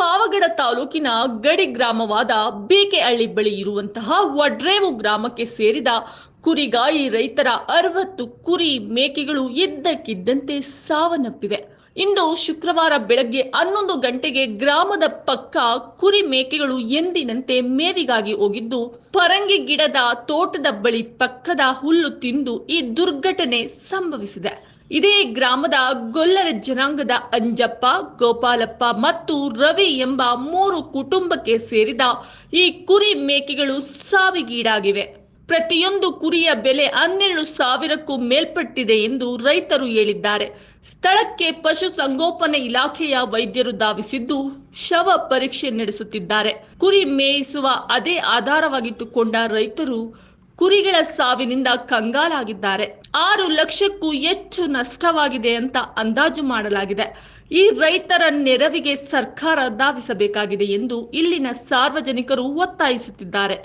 ಪಾವಗಡ ತಾಲೂಕಿನ ಗಡಿ ಗ್ರಾಮವಾದ ಬೇಕೆಹಳ್ಳಿ ಬಳಿ ಇರುವಂತಹ ವಡ್ರೇವು ಗ್ರಾಮಕ್ಕೆ ಸೇರಿದ ಕುರಿಗಾಯಿ ರೈತರ ಅರವತ್ತು ಕುರಿ ಮೇಕೆಗಳು ಇದ್ದಕ್ಕಿದ್ದಂತೆ ಸಾವನ್ನಪ್ಪಿವೆ. ಇಂದು ಶುಕ್ರವಾರ ಬೆಳಗ್ಗೆ ಹನ್ನೊಂದು ಗಂಟೆಗೆ ಗ್ರಾಮದ ಪಕ್ಕ ಕುರಿ ಮೇಕೆಗಳು ಎಂದಿನಂತೆ ಮೇವಿಗಾಗಿ ಹೋಗಿದ್ದು, ಪರಂಗಿ ಗಿಡದ ತೋಟದ ಬಳಿ ಪಕ್ಕದ ಹುಲ್ಲು ತಿಂದು ಈ ದುರ್ಘಟನೆ ಸಂಭವಿಸಿದೆ. ಇದೇ ಗ್ರಾಮದ ಗೊಲ್ಲರ ಜನಾಂಗದ ಅಂಜಪ್ಪ, ಗೋಪಾಲಪ್ಪ ಮತ್ತು ರವಿ ಎಂಬ ಮೂರು ಕುಟುಂಬಕ್ಕೆ ಸೇರಿದ ಈ ಕುರಿ ಮೇಕೆಗಳು ಸಾವಿಗೀಡಾಗಿವೆ. ಪ್ರತಿಯೊಂದು ಕುರಿಯ ಬೆಲೆ ಹನ್ನೆರಡು ಸಾವಿರಕ್ಕೂ ಮೇಲ್ಪಟ್ಟಿದೆ ಎಂದು ರೈತರು ಹೇಳಿದ್ದಾರೆ. ಸ್ಥಳಕ್ಕೆ ಪಶು ಸಂಗೋಪನೆ ಇಲಾಖೆಯ ವೈದ್ಯರು ಧಾವಿಸಿದ್ದು ಶವ ಪರೀಕ್ಷೆ ನಡೆಸುತ್ತಿದ್ದಾರೆ. ಕುರಿ ಮೇಯಿಸುವ ಅದೇ ಆಧಾರವಾಗಿಟ್ಟುಕೊಂಡ ರೈತರು ಕುರಿಗಳ ಸಾವಿನಿಂದ ಕಂಗಾಲಾಗಿದ್ದಾರೆ. ಆರು ಲಕ್ಷಕ್ಕೂ ಹೆಚ್ಚು ನಷ್ಟವಾಗಿದೆ ಅಂತ ಅಂದಾಜು ಮಾಡಲಾಗಿದೆ. ಈ ರೈತರ ನೆರವಿಗೆ ಸರ್ಕಾರ ಧಾವಿಸಬೇಕಾಗಿದೆ ಎಂದು ಇಲ್ಲಿನ ಸಾರ್ವಜನಿಕರು ಒತ್ತಾಯಿಸುತ್ತಿದ್ದಾರೆ.